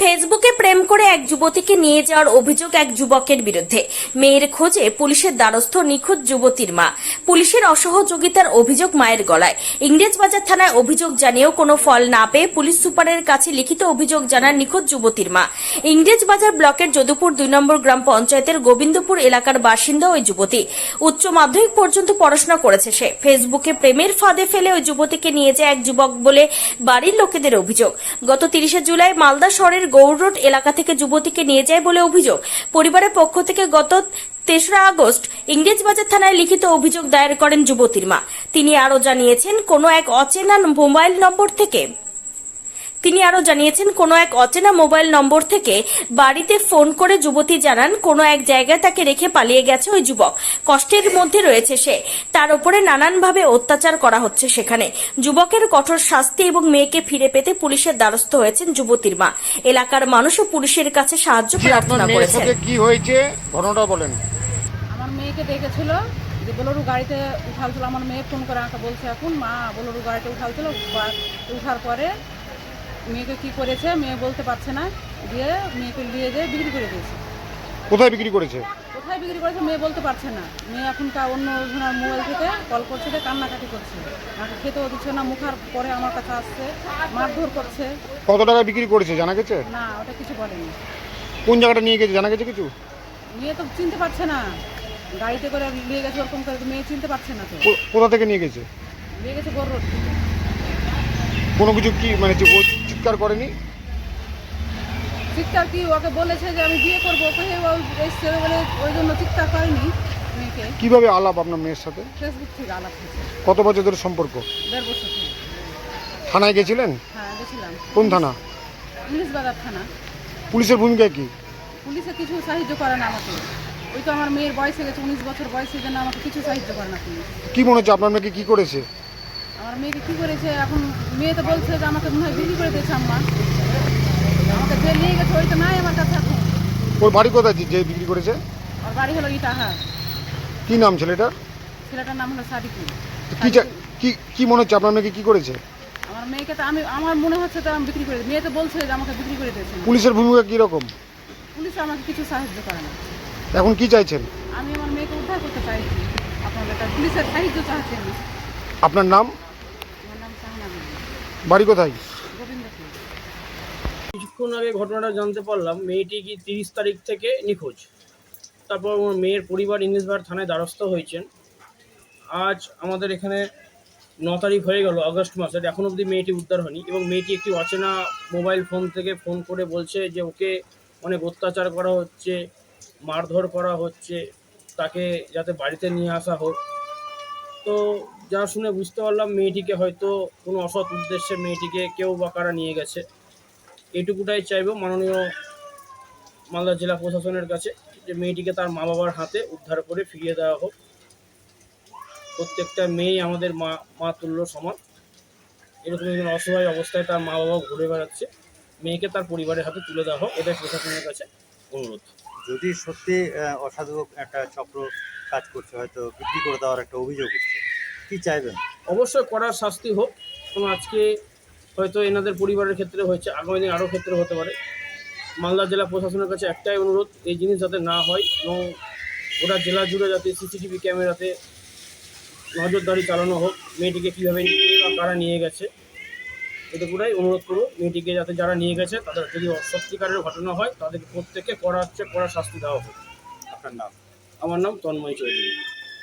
ফেসবুকে প্রেম করে এক যুবতীকে নিয়ে যাওয়ার অভিযোগ এক যুবকের বিরুদ্ধে। মেয়ের খোঁজে পুলিশের দ্বারস্থ নিখোঁজ যুবতীর মা। পুলিশের অসহযোগিতার অভিযোগ মায়ের গলায়। ইংরেজবাজার থানায় অভিযোগ জানিয়েও কোনো ফল না পেয়ে পুলিশ সুপারের কাছে লিখিত অভিযোগ জানান নিখোঁজ যুবতীর মা। ইংরেজবাজার ব্লকের যদুপুর দুই নম্বর গ্রাম পঞ্চায়েতের গোবিন্দপুর এলাকার বাসিন্দা ওই যুবতী। উচ্চ মাধ্যমিক পর্যন্ত পড়াশোনা করেছে সে। ফেসবুকে প্রেমের ফাঁদে ফেলে ওই যুবতীকে নিয়ে যায় এক যুবক বলে বাড়ির লোকেদের অভিযোগ। গত তিরিশে জুলাই মালদা শহরের গৌররোড এলাকা থেকে যুবতীকে নিয়ে যায় বলে অভিযোগ। পরিবারের পক্ষ থেকে গত তেসরা আগস্ট ইংরেজবাজার থানায় লিখিত অভিযোগ দায়ের করেন যুবতীর মা। তিনি আরও জানিয়েছেন, কোনো এক অচেনা মোবাইল নম্বর থেকে তিনি আরও জানিয়েছেন কোনো এক অচেনা মোবাইল নম্বর থেকে বাড়িতে ফোন করে যুবতী জানান কোনো এক জায়গায় তাকে রেখে পালিয়ে গেছে ওই যুবক। কষ্টের মধ্যে রয়েছে সে। তার উপরে নানানভাবে অত্যাচার করা হচ্ছে সেখানে। যুবকের কঠোর শাস্তি এবং মেয়েকে ফিরে পেতে পুলিশের দ্বারস্থ হয়েছেন যুবতীর মা। এলাকার মানুষও পুলিশের কাছে সাহায্য প্রার্থনা করেছে কি হয়েছে? ঘটনাটা বলেন। আমার মেয়েকে দেখেছিল যে বোলোরু গাড়িতে উঠালছিল আমার মেয়ে ফোন করে আমাকে বলছে এখন মা বোলোরু গাড়িতে উঠালছিল উঠার পরে মেয়েকে কি করেছে মেয়ে বলতে পারছে না দিয়ে মেয়েকে নিয়ে যেয়ে বিক্রি করে দিয়েছে। কোথায় বিক্রি করেছে? কোথায় বিক্রি করেছে মেয়ে বলতে পারছে না। মেয়ে এখন এখনকার অন্য জনের মোবাইল থেকে কল করছে যে কান্নাকাটি করছে। আমাকে খেতেও দিচ্ছে না মুখার পরে আমার কাছে আসছে মারধর করছে। কত টাকা বিক্রি করেছে জানা গেছে? না ওটা কিছু বলেনি। কোন জায়গাটা নিয়ে গেছে জানা গেছে কিছু? মেয়ে তো চিনতে পারছে না। গাড়িতে করে নিয়ে গেছে ওরকম করে মেয়ে চিনতে পারছে না তো। কোথা থেকে নিয়ে গেছে? নিয়ে গেছে বড় রোড থেকে। কোনো কিছু কি মানে চিৎকার করেনি? চিৎকার কি ওকে বলেছে যে আমি বিয়ে করব? ওকে এসছে বলে ওই জন্য চিৎকার করেনি মেয়েকে। কীভাবে আলাপ আপনার মেয়ের সাথে? ফেসবুক থেকে আলাপ হয়েছে। কত বছর ধরে সম্পর্ক? দেড় বছর থেকে থানায় গেছিলেন? হ্যাঁ গেছিলাম। কোন থানা? পুলিশ বাজার থানা। পুলিশের ভূমিকা কি? পুলিশে কিছু সাহায্য করে না আমাকে। ওই তো আমার মেয়ের বয়স হয়ে গেছে উনিশ বছর বয়সের জন্য আমাকে কিছু সাহায্য করে না পুলিশ। কি মনে হচ্ছে আপনার মেয়েকে কি করেছে? আমার মেয়েকে কী করেছে? এখন মেয়ে তো বলছে যে আমাকে মনে হয় বিক্রি করে দিয়েছে আম্মা। আমাকে যে নিয়ে গেছে ওই তো নাই আমার কাছে এখন। ওর বাড়ি কোথায় যে- যে বিক্রি করেছে? আর বাড়ি হলো ইটাহার। কি নাম ছেলেটার? ছেলেটার নাম হলো সাদিকুল। কি চা- কি কি মনে হচ্ছে আপনার মেয়েকে কি করেছে? আমার মেয়েকে তো আমি আমার মনে হচ্ছে তো আমি বিক্রি করে। মেয়ে তো বলছে যে আমাকে বিক্রি করে দিয়েছে। পুলিশের ভূমিকা কি রকম পুলিশ আমাকে কিছু সাহায্য করে না। এখন কি চাইছেন? আমি আমার মেয়েকে উদ্ধার করতে চাইছি। আপনাদের কাছে পুলিশের সাহায্য চাচ্ছি আমি। আপনার নাম আমার নাম সাহানা বিবি, বাড়ি কোথায়? কিছুক্ষণ আগে ঘটনাটা জানতে পারলাম, মেয়েটি কি তিরিশ তারিখ থেকে নিখোঁজ? তারপর আমার মেয়ের পরিবার ইংলিশবার থানায় দ্বারস্থ হয়েছেন। আজ আমাদের এখানে ন তারিখ হয়ে গেল, আগস্ট মাসের, এখন অবধি মেয়েটি উদ্ধার হয়নি এবং মেয়েটি একটি অচেনা মোবাইল ফোন থেকে ফোন করে বলছে যে ওকে অনেক অত্যাচার করা হচ্ছে, মারধর করা হচ্ছে, তাকে যাতে বাড়িতে নিয়ে আসা হোক। তো যা শুনে বুঝতে পারলাম মেয়েটিকে হয়তো কোনো অসৎ উদ্দেশ্যে মেয়েটিকে কেউ বা কারা নিয়ে গেছে। এটুকুটাই চাইব মাননীয় মালদা জেলা প্রশাসনের কাছে যে মেয়েটিকে তার মা বাবার হাতে উদ্ধার করে ফিরিয়ে দেওয়া হোক। প্রত্যেকটা মেয়েই আমাদের মা মা তুল্য সমান। এরকম একজন অসহায় অবস্থায় তার মা বাবা ঘুরে বেড়াচ্ছে, মেয়েকে তার পরিবারের হাতে তুলে দেওয়া হোক, এটাই প্রশাসনের কাছে অনুরোধ। যদি সত্যি অসাধু একটা চক্র কাজ করছে, হয়তো বিক্রি করে দেওয়ার একটা অভিযোগ উঠছে। কি চাইবেন? অবশ্যই করার শাস্তি হোক এবং আজকে হয়তো এনাদের পরিবারের ক্ষেত্রে হয়েছে, আগামী দিন আরও ক্ষেত্রে হতে পারে। মালদা জেলা প্রশাসনের কাছে একটাই অনুরোধ, এই জিনিস যাতে না হয় এবং গোটা জেলা জুড়ে যাতে সিসিটিভি ক্যামেরাতে নজরদারি চালানো হোক, মেয়েটিকে কীভাবে নিয়ে বা কারা নিয়ে গেছে, এটুকুটাই অনুরোধ করব। মেয়েটিকে যাতে যারা নিয়ে গেছে, তাদের যদি সত্যিকারের ঘটনা হয়, তাদেরকে প্রত্যেককে করা হচ্ছে কড়া শাস্তি দেওয়া হোক। আপনার নাম? আমার নাম তন্ময় চৌধুরী।